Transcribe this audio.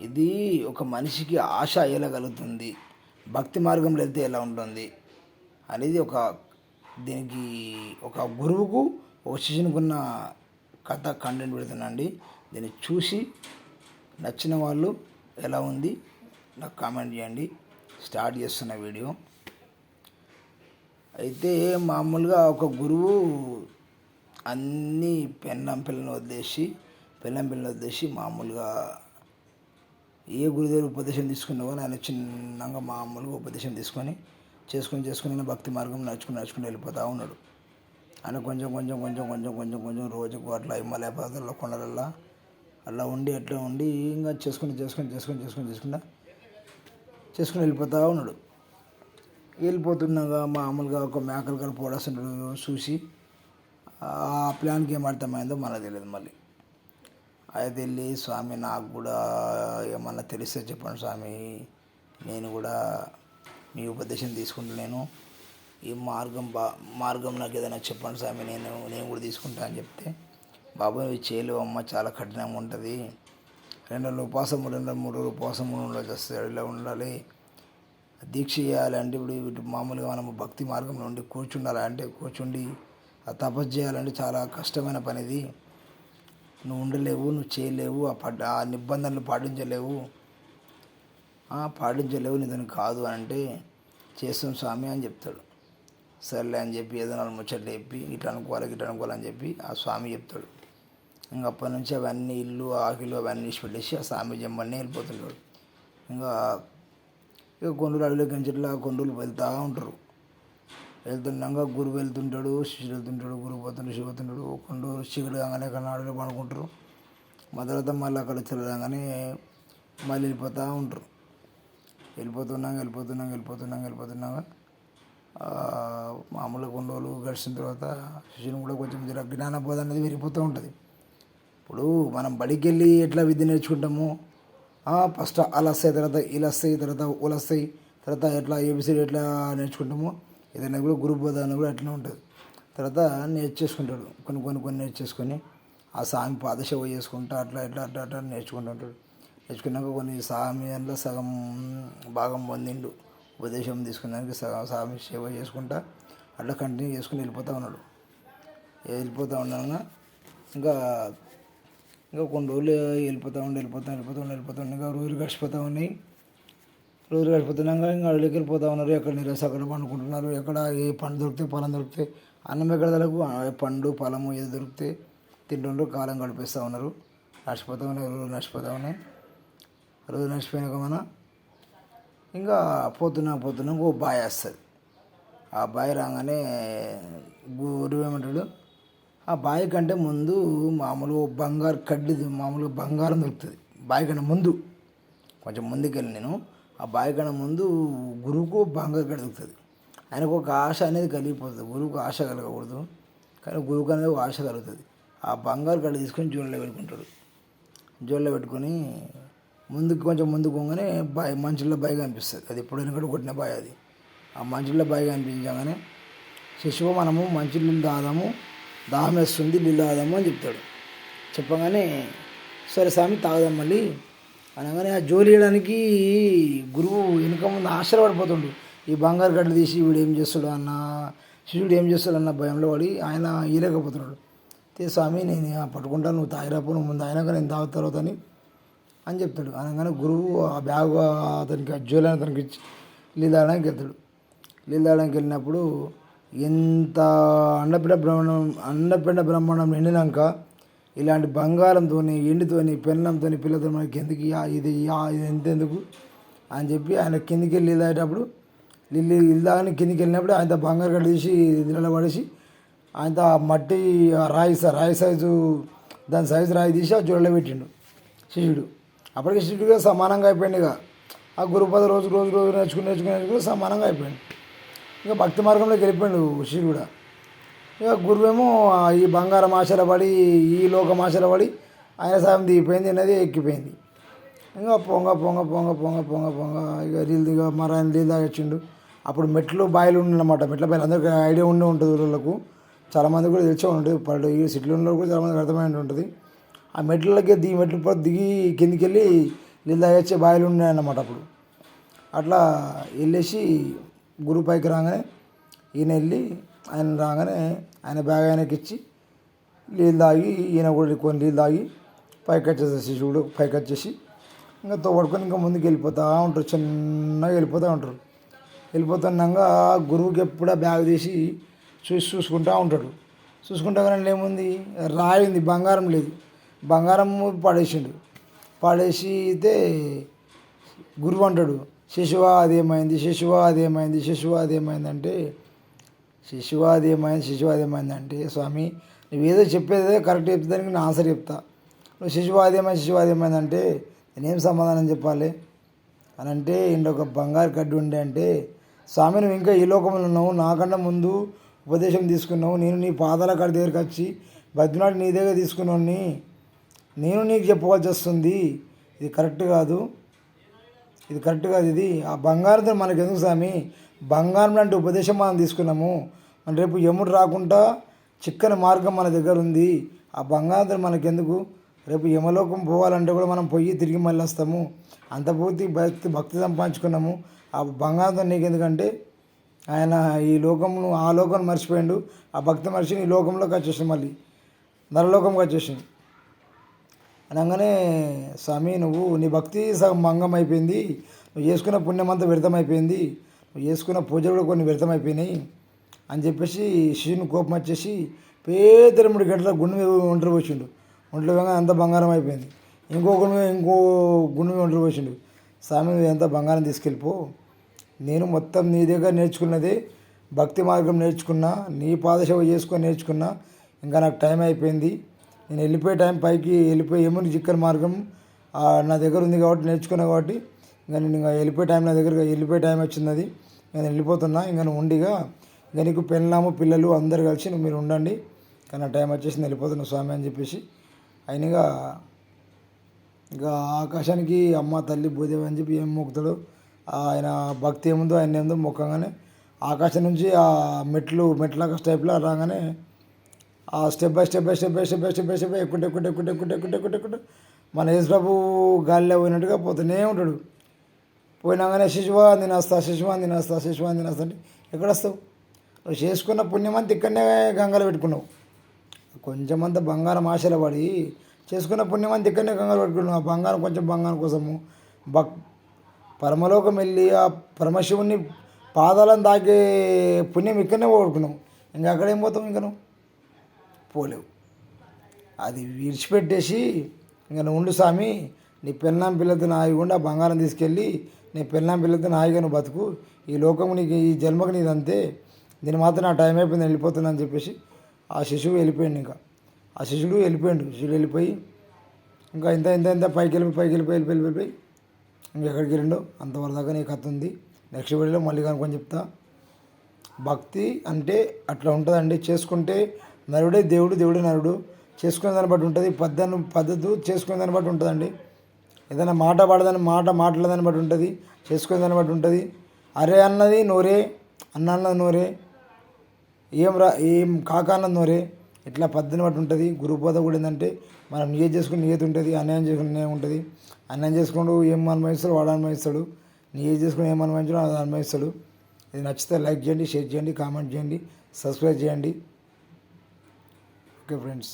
ఇది ఒక మనిషికి ఆశ ఎలా కలుగుతుంది భక్తి మార్గంలో వెళ్తే ఎలా ఉంటుంది? అనేది ఒక దీనికి ఒక గురువుకు ఒక శిష్యునికి ఉన్న కథ కంటెంట్ పెడుతున్నాండి దీన్ని చూసి నచ్చిన వాళ్ళు ఎలా ఉంది నాకు కామెంట్ చేయండి. స్టార్ట్ చేస్తున్న వీడియో. అయితే మామూలుగా ఒక గురువు అన్నీ పెన్నం పిల్లని వదిలేసి పెన్నం పిల్లని వదిలేసి మామూలుగా ఏ గురుదేవుడు ఉపదేశం తీసుకున్నావో ఆయన చిన్నగా మామూలుగా ఉపదేశం తీసుకొని చేసుకొని చేసుకుని భక్తి మార్గం నడుచుకుని నడుచుకుని వెళ్ళిపోతూ ఉన్నాడు. ఆయన కొంచెం కొంచెం కొంచెం కొంచెం కొంచెం కొంచెం రోజుకు అట్లా హిమాలయ పర్వతాల్లో కొండలల్లో అలా ఉండి అట్లా ఉండి ఇంకా చేసుకుని చేసుకొని చేసుకొని చేసుకొని చేసుకుంటా చేసుకుని వెళ్ళిపోతూ ఉన్నాడు. వెళ్ళిపోతున్నాగా మామూలుగా ఒక మేకలు కలిపి పోడాల్సిన చూసి ఆ ప్లాన్కి ఏం అర్థమైందో మనకు తెలియదు మళ్ళీ. అయితే వెళ్ళి స్వామి నాకు కూడా ఏమన్నా తెలిస్తే చెప్పండి స్వామి. నేను కూడా మీ ఉపదేశం తీసుకుంటున్నాను ఈ మార్గం బా మార్గం నాకు ఏదైనా చెప్పండి స్వామి నేను నేను కూడా తీసుకుంటా అని చెప్తే బాబు ఇవి చేయలేవు అమ్మ చాలా కఠినంగా ఉంటుంది. రెండు రోజులు ఉపవాసం రెండు మూడు రోజులు ఉపవాసం ఉండాలి రోజులు ఇలా ఉండాలి. దీక్ష చేయాలంటే ఇప్పుడు ఇటు మామూలుగా మనం భక్తి మార్గంలో ఉండి కూర్చుండాలి అంటే కూర్చుండి ఆ తపస్సు చేయాలంటే చాలా కష్టమైన పని ఇది నువ్వు ఉండలేవు నువ్వు చేయలేవు ఆ పడ్డ ఆ నిబంధనలు పాటించలేవు. పాటించలేవు నీదని కాదు అని అంటే చేస్తాం స్వామి అని చెప్తాడు. సర్లే అని చెప్పి ఏదైనా ముచ్చట్లు చెప్పి ఇట్లా అనుకోవాలి ఇట్లా అనుకోవాలని చెప్పి ఆ స్వామి చెప్తాడు. ఇంకా అప్పటి నుంచి అవన్నీ ఇల్లు ఆకిలు అవన్నీ ఇచ్చి పెట్టేసి ఆ స్వామి జమ్మని వెళ్ళిపోతుంటాడు ఇంకా ఇక కొండలు అడవిలోకి ఆ కొండలు వెళ్తూ ఉంటారు. వెళ్తుండగా గురువు వెళ్తుంటాడు శిష్యుడు వెళ్తుంటాడు గురువు పోతుంటాడు శివ పోతుంటాడు. కొండు చీకటి కాగానే అక్కడ పడుకుంటారు. మా తర్వాత మళ్ళీ అక్కడ చల్లగానే మళ్ళీ వెళ్ళిపోతూ ఉంటారు. వెళ్ళిపోతున్నాం వెళ్ళిపోతున్నాం వెళ్ళిపోతున్నాం వెళ్ళిపోతున్నాగా మామూలు మామూలుగా కొన్ని రోజులు గడిచిన తర్వాత శిష్యుని కూడా కొంచెం జర జ్ఞానబోధ అనేది పెరిగిపోతూ ఉంటుంది. ఇప్పుడు మనం బడికి వెళ్ళి ఎట్లా విద్య నేర్చుకుంటాము? ఫస్ట్ అలా వస్తాయి తర్వాత ఇలా వస్తాయి తర్వాత ఉలస్తాయి వస్తాయి తర్వాత ఎట్లా ఏబిసిడి ఎట్లా నేర్చుకుంటాము? ఏదైనా కూడా గురు బోధ కూడా అట్లా ఉంటుంది. తర్వాత నేర్చేసుకుంటాడు. కొన్ని కొన్ని కొన్ని నేర్చేసుకొని ఆ స్వామి పాదసేవ చేసుకుంటా అట్లా ఇట్లా అట్లా అట్లా నేర్చుకుంటుంటాడు. నేర్చుకున్నాక కొన్ని సామి అందులో సగం భాగం పొందిండు. ఉపదేశం తీసుకున్నాక సగం స్వామి సేవ చేసుకుంటా అట్లా కంటిన్యూ చేసుకుని వెళ్ళిపోతూ ఉన్నాడు. వెళ్ళిపోతూ ఉండగా ఇంకా ఇంకా కొన్ని రోజులు వెళ్ళిపోతూ ఉండి వెళ్ళిపోతూ వెళ్ళిపోతూ ఉండి వెళ్ళిపోతూ ఉండి ఇంకా రోజులు గడిచిపోతూ ఉన్నాయి. రోజులు గడిచిపోతున్నాక ఇంకా అడవికి వెళ్ళిపోతా ఉన్నారు. ఎక్కడ నీరస అక్కడ పండుకుంటున్నారు ఎక్కడ ఏ పండు దొరికితే పొలం దొరికితే? అన్నం ఎక్కడ తలకు? పండు పొలము ఏది దొరికితే తింటుండ్రు. కాలం గడిపేస్తూ ఉన్నారు. నడిచిపోతూ ఉన్నాయి రోజు నడిచిపోతూ ఉన్నాయి. రోజు నడిచిపోయినాక మన ఇంకా పోతున్నా పోతున్నాం ఓ బాయ్ వస్తుంది. ఆ బాయ్ రాగానే గురువు ఏమంటాడు? ఆ బాయ్ కంటే ముందు మామూలు బంగారు కడ్డిది మామూలుగా బంగారం దొరుకుతుంది. బాయ్ కంటే ముందు. కొంచెం ముందుకెళ్ళి నేను ఆ బాయ్ కన్నా ముందు గురువుకు బంగారు కలుగుతుంది ఆయనకు ఒక ఆశ అనేది కలిగిపోతుంది. గురువుకు ఆశ కలగకూడదు. కానీ గురువుకు అనేది ఒక ఆశ కలుగుతుంది. ఆ బంగారు కడ్డి తీసుకొని జోళ్ళలో పెట్టుకుంటాడు. జోళ్ళలో పెట్టుకొని ముందుకు కొంచెం ముందుకు పోగానే బాయ్ మంచుల్లో బాయ్ కనిపిస్తుంది. అది ఎప్పుడైనా కూడా కొట్టిన బాయ్ అది. ఆ మంచుల్లో బాయ్ కనిపించగానే శిశువు మనము మంచి నీళ్ళు తాగుదాము దాహం వేస్తుంది నీళ్ళు తాగుదాము అని చెప్తాడు. చెప్పగానే సరే స్వామి తాగుదాం మళ్ళీ. అనగానే ఆ జోలి వేయడానికి గురువు వెనుక ముందు ఆశ్చర్యపడిపోతుండు. ఈ బంగారు గడ్డలు తీసి వీడు ఏం చేస్తాడు అన్న శిష్యుడు ఏం చేస్తాడు అన్న భయంలో పడి ఆయన ఈలేకపోతున్నాడు తే స్వామి నేను పట్టుకుంటాను నువ్వు తాగిరాపు నువ్వు ముందు అయినాక నేను తాగు తర్వాత అని అని చెప్తాడు. అనగానే గురువు ఆ బ్యాగ్ అతనికి ఆ జ్యువెలరీ అతనికి ఇచ్చి నీళ్ళు వెళ్తాడు. నీళ్ళు వెళ్ళినప్పుడు ఎంత అండపిండ బ్రహ్మాండం అండపిండ బ్రహ్మాండం నిండినాక ఇలాంటి బంగారంతో ఎండితోని పెన్నంతో పిల్లతో మనకి ఎందుకు యా ఇది యా ఇది ఎంతెందుకు అని చెప్పి ఆయన కిందికి వెళ్ళి ఇదేటప్పుడు తాగేటప్పుడు ఇల్దాని కిందికి వెళ్ళినప్పుడు ఆయన బంగారు గడ్డ తీసి నీళ్ళలో పడేసి ఆయన మట్టి ఆ రాయి రాయి సైజు దాని సైజు రాయి తీసి ఆ జోడలో పెట్టిండు శిష్యుడు. అప్పటికి శిష్యుడిగా సమానంగా అయిపోయింది ఇక. ఆ గురుపద రోజు రోజు రోజు నేర్చుకుని నేర్చుకుని నేర్చుకుని సమానంగా అయిపోయింది ఇంకా భక్తి మార్గంలోకి వెళ్ళిపోయాడు శిష్యుడు కూడా. ఇక గురువేమో ఈ బంగారం ఆశల పడి ఈ లోకం ఆశల పడి ఆయన సాయం దిగిపోయింది అనేది ఎక్కిపోయింది. ఇంకా పొంగ పొంగ పొంగ పొంగ పొంగ పొంగ. ఇక నీళ్ళు ఇక మరి ఆయన నీళ్ళు తాగొచ్చిండు. అప్పుడు మెట్లు బాయిలు ఉండనమాట మెట్ల బాయిలు అందరికీ ఐడియా ఉండి ఉంటుంది ఊళ్ళకు చాలామంది కూడా తెలిసే ఉంటుంది. పడు ఈ సిటీలో ఉన్న కూడా చాలామందికి అర్థమైన ఉంటుంది. ఆ మెట్లకి దిగి మెట్లు దిగి కిందికి వెళ్ళి నీళ్ళు తాగొచ్చే బాయిలు ఉన్నాయన్నమాట అప్పుడు. అట్లా వెళ్ళేసి గురువు పైకి రాగానే ఈయన వెళ్ళి ఆయన రాగానే ఆయన బ్యాగ్ ఆయనకి ఇచ్చి నీళ్ళు తాగి ఈయన కూడా కొన్ని నీళ్ళు తాగి పైకి వచ్చేసి శిశువుడు పైకి వచ్చేసి ఇంకా తోడుకొని ఇంకా ముందుకు వెళ్ళిపోతూ ఉంటారు చిన్నగా వెళ్ళిపోతూ ఉంటారు. వెళ్ళిపోతున్నాక గురువుకి ఎప్పుడూ బ్యాగ్ తీసి చూసి చూసుకుంటూ ఉంటాడు. చూసుకుంటా కానీ ఏముంది? రాయి ఉంది బంగారం లేదు. బంగారం పడేసిండు. పడేసి అయితే గురువు అంటాడు శిశువా అదేమైంది? శిశువా అదేమైంది? శిశువా అదేమైంది? అంటే శిశువా అదేమైంది శిశువా అదేమైంది అంటే స్వామి నువ్వేదో చెప్పేదే కరెక్ట్ చెప్తానికి నేను ఆన్సర్ చెప్తా. నువ్వు శిశువా అదేమైంది శిశువా అదేమైంది అంటే నేనేం సమాధానం చెప్పాలి? అని అంటే ఇంట్లో ఒక బంగారు కడ్డు ఉండే అంటే స్వామి నువ్వు ఇంకా ఈ లోకంలో ఉన్నావు. నాకన్నా ముందు ఉపదేశం తీసుకున్నావు. నేను నీ పాదాల కాడి దగ్గరికి వచ్చి బద్రినాడు నీ దగ్గర తీసుకున్నాను. నేను నీకు చెప్పవలసి వస్తుంది. ఇది కరెక్ట్ కాదు. ఇది కరెక్ట్ కాదు ఇది. ఆ బంగారంతో మనకు ఎందుకు స్వామి? బంగారం లాంటి ఉపదేశం మనం తీసుకున్నాము. మన రేపు యముడు రాకుండా చిక్కని మార్గం మన దగ్గర ఉంది. ఆ బంగారంతో మనకెందుకు? రేపు యమలోకం పోవాలంటే కూడా మనం పోయి తిరిగి మళ్ళీ వస్తాము. అంత పూర్తి భక్తి భక్తి సంపాదించుకున్నాము. ఆ బంగారంతో నీకు ఎందుకంటే ఆయన ఈ లోకంను ఆ లోకం మర్చిపోయిండు. ఆ భక్తి మనిషిని ఈ లోకంలోకి వచ్చేసింది మళ్ళీ. నరలోకంకి వచ్చేసింది అనగానే స్వామి నువ్వు నీ భక్తి సగం భంగం అయిపోయింది. నువ్వు చేసుకున్న పుణ్యమంతా వ్యర్థమైపోయింది. చేసుకున్న పూజలు కూడా కొన్ని వ్యర్థమైపోయినాయి అని చెప్పేసి శిశుని కోపం వచ్చేసి పేద రెండు గంటల గుండె మీద ఒంటరి పోసిండు. ఒంట్లో అంత బంగారం అయిపోయింది. ఇంకో గుండె ఇంకో గుండె మీద ఒంటరి పోసిండు. స్వామి ఎంత బంగారం తీసుకెళ్ళిపో. నేను మొత్తం నీ దగ్గర నేర్చుకున్నది భక్తి మార్గం నేర్చుకున్నా నీ పాదసేవ చేసుకొని నేర్చుకున్నా. ఇంకా నాకు టైం అయిపోయింది. నేను వెళ్ళిపోయే టైం పైకి వెళ్ళిపోయి ఏముంది చిక్కని మార్గం నా దగ్గర ఉంది కాబట్టి నేర్చుకున్నా కాబట్టి ఇంకా నేను ఇంకా వెళ్ళిపోయే టైం నా దగ్గర వెళ్ళిపోయే టైం వచ్చింది అది. నేను వెళ్ళిపోతున్నా ఇంకా నువ్వు ఉండిగా. ఇంకా నీకు పెళ్ళాము పిల్లలు అందరు కలిసి నువ్వు మీరు ఉండండి. కానీ ఆ టైం వచ్చేసి నేను వెళ్ళిపోతున్నా స్వామి అని చెప్పేసి. అయినగా ఇంకా ఆకాశానికి అమ్మ తల్లి భూదేవి అని చెప్పి ఏం మొక్కుతాడు ఆయన భక్తి ఏముందో ఆయన ఏందో మొక్కగానే ఆకాశం నుంచి ఆ మెట్లు మెట్ల స్టెప్లో రాగానే ఆ step by step by step by step by step by step ఎక్కుంటే ఎక్కుంటే ఎక్కుంటే ఎక్కుంటే ఎక్కుంటే ఎక్కుంటే ఎక్కుంటే మన యేసుప్రభు గాలిలో పోయినట్టుగా పోతూనే ఉంటాడు. పోయినాగానే శిశువా తినేస్తా శిశువా తినేస్తా శిశువా తినేస్తా అంటే ఎక్కడ వస్తావు? నువ్వు చేసుకున్న పుణ్యం అంతా ఇక్కడనే గంగలు పెట్టుకున్నావు. కొంచెం బంగారం ఆశలు పడి చేసుకున్న పుణ్యం అంతా ఇక్కడనే గంగలు పెట్టుకున్నావు. ఆ బంగారం కొంచెం బంగారం కోసము భక్ పరమలోకం వెళ్ళి ఆ పరమశివుని పాదాలను తాకే పుణ్యం ఇక్కడనే పోగొట్టుకున్నావు. ఇంకా అక్కడ ఏం పోతావు ఇంకా నువ్వు? పోలేవు. అది విడిచిపెట్టేసి ఇంకా నువ్వు ఉండు స్వామి. నీ పెళ్ళాం పిల్లలతో నాయకుండా ఆ బంగారం తీసుకెళ్ళి నీ పెళ్ళాం పిల్లలతో నాయిగా నువ్వు బతుకు. ఈ లోకం నీకు ఈ జన్మకు నీదంతే. దీని మాత్రం నా టైం అయిపోయింది నేను వెళ్ళిపోతున్నా అని చెప్పేసి ఆ శిశువు వెళ్ళిపోయాడు ఇంకా. ఆ శిశుడు వెళ్ళిపోయాడు శిశుడు వెళ్ళిపోయి ఇంకా ఇంత ఇంత ఇంత పైకి వెళ్ళిపోయి పైకి వెళ్ళిపోయి వెళ్ళిపోయి వెళ్ళిపోయి ఇంకా ఎక్కడికి వెళ్ళిండో అంతవరకు దాకా నీ కథ ఉంది. నెక్స్ట్ వీడియోలో మళ్ళీ కనుక్కొని చెప్తా. భక్తి అంటే అట్లా ఉంటుందండి. చేసుకుంటే నరుడే దేవుడు దేవుడే నరుడు. చేసుకునే దాన్ని బట్టి ఉంటుంది. పద్ధతి పద్ధతి చేసుకునే దాన్ని బట్టి ఉంటుందండి. ఏదైనా మాట పాడదని మాట మాట్లాడదాన్ని బట్టి ఉంటుంది చేసుకునేదాన్ని బట్టి ఉంటుంది. అరే అన్నది నోరే అన్న అన్నది నోరే ఏం రా ఏం కాక అన్నది నోరే ఇట్లా పద్ధతిని బట్టి ఉంటుంది. గురుబోధ కూడా ఏంటంటే మనం నియత చేసుకుని నియత ఉంటుంది అన్యాయం చేసుకుని అన్యాయం ఉంటుంది. అన్యాయం చేసుకుంటూ ఏం అనుభవిస్తాడు? వాడు అనుభవిస్తాడు. నియత చేసుకుని ఏం అనుభవించడం అది అనుభవిస్తాడు. ఇది నచ్చితే లైక్ చేయండి షేర్ చేయండి కామెంట్ చేయండి సబ్స్క్రైబ్ చేయండి. Okay friends.